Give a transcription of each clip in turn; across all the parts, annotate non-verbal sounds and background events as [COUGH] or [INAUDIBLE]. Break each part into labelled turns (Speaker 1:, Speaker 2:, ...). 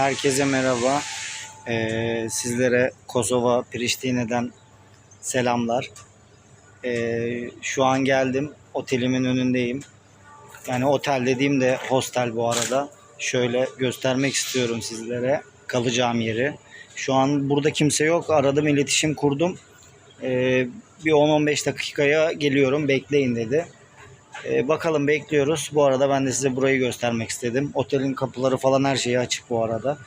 Speaker 1: Herkese merhaba. Ee, sizlere Kosova, Priştine'den selamlar. Ee, şu an geldim. Otelimin önündeyim. Yani otel dediğimde hostel bu arada. Şöyle göstermek istiyorum sizlere kalacağım yeri. Şu an burada kimse yok. Aradım, iletişim kurdum. Ee, bir 10-15 dakikaya geliyorum. Bekleyin dedi. Ee, bakalım bekliyoruz. Bu arada ben de size burayı göstermek istedim. Otelin kapıları falan her şeyi açık bu arada.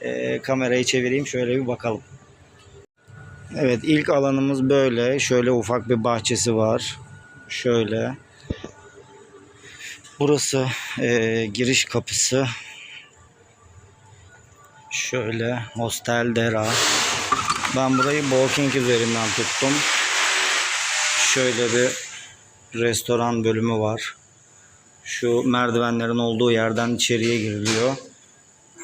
Speaker 1: Ee, kamerayı çevireyim şöyle bir bakalım. Evet ilk alanımız böyle. Şöyle ufak bir bahçesi var. Şöyle. Burası e, giriş kapısı. Şöyle Hostel Dera. Ben burayı Booking üzerinden tuttum. Şöyle bir restoran bölümü var. Şu merdivenlerin olduğu yerden içeriye giriliyor.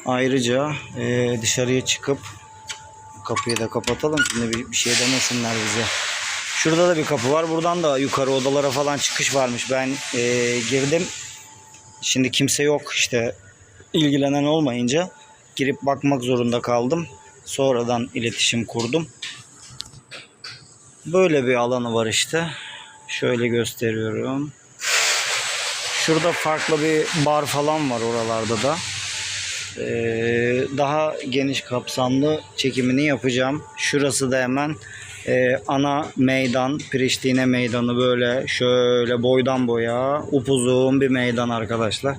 Speaker 1: Ayrıca e, dışarıya çıkıp kapıyı da kapatalım. Şimdi bir, bir şey demesinler bize. Şurada da bir kapı var. Buradan da yukarı odalara falan çıkış varmış. Ben e, girdim. Şimdi kimse yok işte ilgilenen olmayınca girip bakmak zorunda kaldım. Sonradan iletişim kurdum. Böyle bir alanı var işte. Şöyle gösteriyorum. Şurada farklı bir bar falan var oralarda da. Ee, daha geniş kapsamlı çekimini yapacağım. Şurası da hemen e, ana meydan, Priştine meydanı böyle şöyle boydan boya upuzun bir meydan arkadaşlar.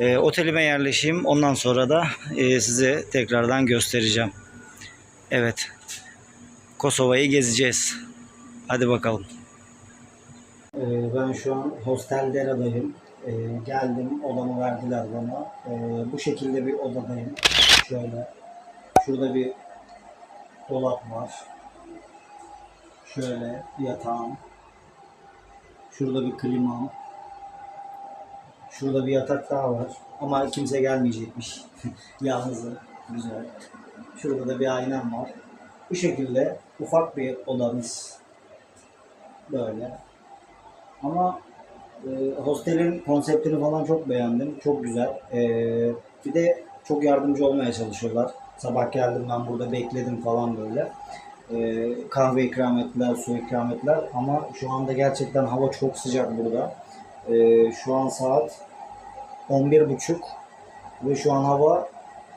Speaker 1: Ee, otelime yerleşeyim. Ondan sonra da e, size tekrardan göstereceğim. Evet. Kosova'yı gezeceğiz. Hadi bakalım. Ee, ben şu an Hostel Dera'dayım. Ee, geldim, odamı verdiler bana. Ee, bu şekilde bir odadayım. Şöyle. Şurada bir dolap var. Şöyle yatağım. Şurada bir klimam. Şurada bir yatak daha var. Ama kimse gelmeyecekmiş. [LAUGHS] Yalnızım. Güzel. Şurada da bir aynam var. Bu şekilde ufak bir odamız. Böyle. Ama e, hostelin konseptini falan çok beğendim. Çok güzel. E, bir de çok yardımcı olmaya çalışıyorlar. Sabah geldim ben burada bekledim falan böyle. E, kahve ikram ettiler, su ikram ettiler. Ama şu anda gerçekten hava çok sıcak burada. E, şu an saat 11.30 ve şu an hava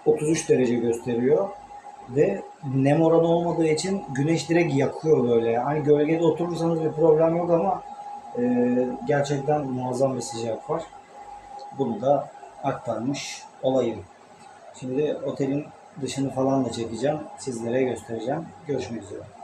Speaker 1: 33 derece gösteriyor. Ve nem oranı olmadığı için güneş direkt yakıyor böyle. Hani gölgede oturursanız bir problem yok ama e, gerçekten muazzam bir sıcak var. Bunu da aktarmış olayım. Şimdi otelin dışını falan da çekeceğim. Sizlere göstereceğim. Görüşmek üzere.